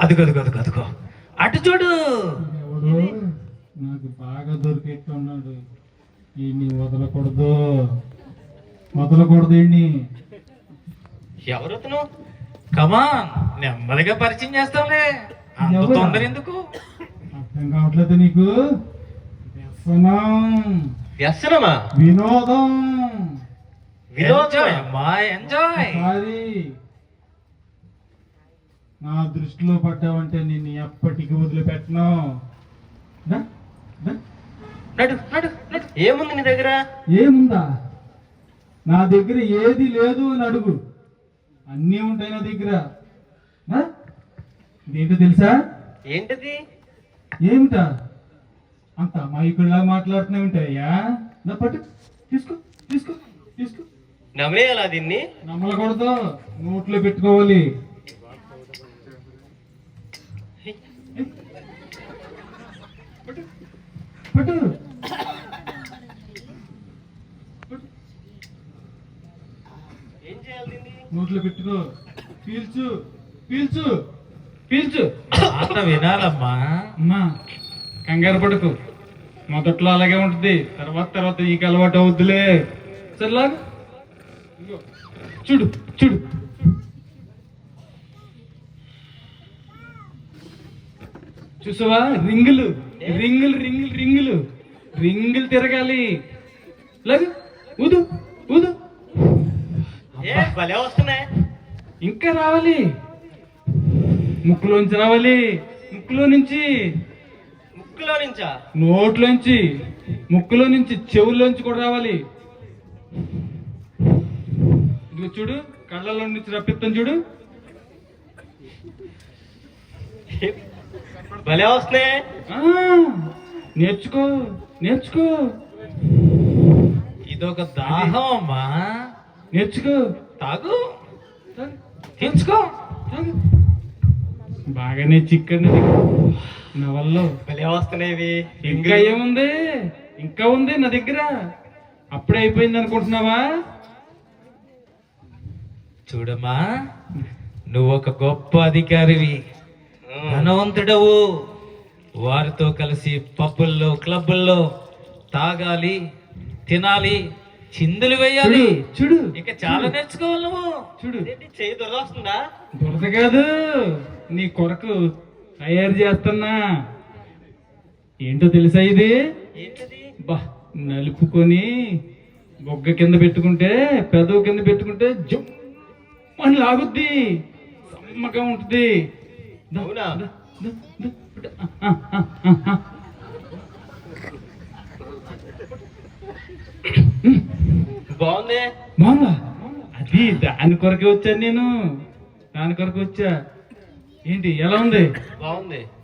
అదిగో అదిగో అదిగో అదిగో. అటు చూడు. నాకు బాగా దొరికెట్టున్నాడు. ఈయన్ని వదలకూడదు. వదలకూడదు ఈయన్ని. ఎవరు కమాన్ నెమ్మదిగా పరిచయం చేస్తాంలే. అంత? తొందర ఎందుకు? అర్థం కావట్లేదు నీకు? వ్యసనం. వ్యసనమా? వినోదం. ఎంజాయ్ అమ్మా ఎంజాయ్ ఒకసారి నా దృష్టిలో పడ్డావంటే నిన్ను ఎప్పటికీ వదిలిపెట్టను. ఏముంది నీ దగ్గర? ఏముందా? నా దగ్గర ఏది లేదు అని అడుగు. అన్నీ ఉంటాయి నా దగ్గర? ఇదేంటో తెలుసా? ఏంటది? ఏమిటా? అంత అమాయకుల్లా మాట్లాడుతూనే ఉంటాయా నా పట్టు. తీసుకో తీసుకో తీసుకో. నమ్మేయాలా దీన్ని? నమ్మలకూడదు నోట్లో పెట్టుకోవాలి. పట్టు. నోట్లో పెట్టుకో. పీల్చు. పీల్చు. పీల్చు. మాట వినాలమ్మా. అమ్మా కంగారు పడకు. మొదట్లో అలాగే ఉంటుంది. తర్వాత తర్వాత నీకు అలవాటు అవుద్దులే. సరేలాగా? ఇదిగో, చూడు చూడు. చూసావా? రింగులు. రింగులు రింగులు రింగులు. రింగులు తిరగాలి. ఊదు ఊదు. భలే వస్తున్నాయి. ఇంకా రావాలి. ముక్కులోంచి రావాలి. ముక్కులో నుంచి. ముక్కులో నుంచా? నోట్లోంచి. ముక్కులో నుంచి చెవుల్లోంచి కూడా రావాలి. ఇదిగో చూడు కళ్ళలో నుంచి రప్పిస్తాం చూడు. భలే వస్తున్నాయి. నేర్చుకో నేర్చుకో. ఇదొక దాహం అమ్మా. నేర్చుకో. తాగు. తీర్చుకో. తాగు. బాగానే చిక్కడి నవల్లో భలే వస్తున్నాయి ఇంకా ఏముంది? ఇంకా ఉంది నా దగ్గర. అప్పుడే అయిపోయింది అనుకుంటున్నావా? చూడమ్మా నువ్వు ఒక గొప్ప అధికారివి. ధనవంతుడవు. వారితో కలిసి పబ్బుల్లో క్లబ్బుల్లో తాగాలి తినాలి చిందులు వేయాలి. చూడు ఇక చాలా నేర్చుకోవాలి నువ్వు. చూడు. ఏంటి, చెయ్యి దొరకొస్తుందా దొరద కాదు. నీ కొరకు తయారు చేస్తున్నా. ఏంటో తెలుసా ఇది? ఏంటది? బా నలుపుకొని బొగ్గ కింద పెట్టుకుంటే పెదవు కింద పెట్టుకుంటే జమ్ అని లాగుద్ది. సమ్మగా ఉంటుంది. అవునా? బాగుంది. బాగుందా? అది దాని కొరకే వచ్చాను నేను. దాని కొరకు వచ్చా. ఏంటి ఎలా ఉంది? బాగుంది.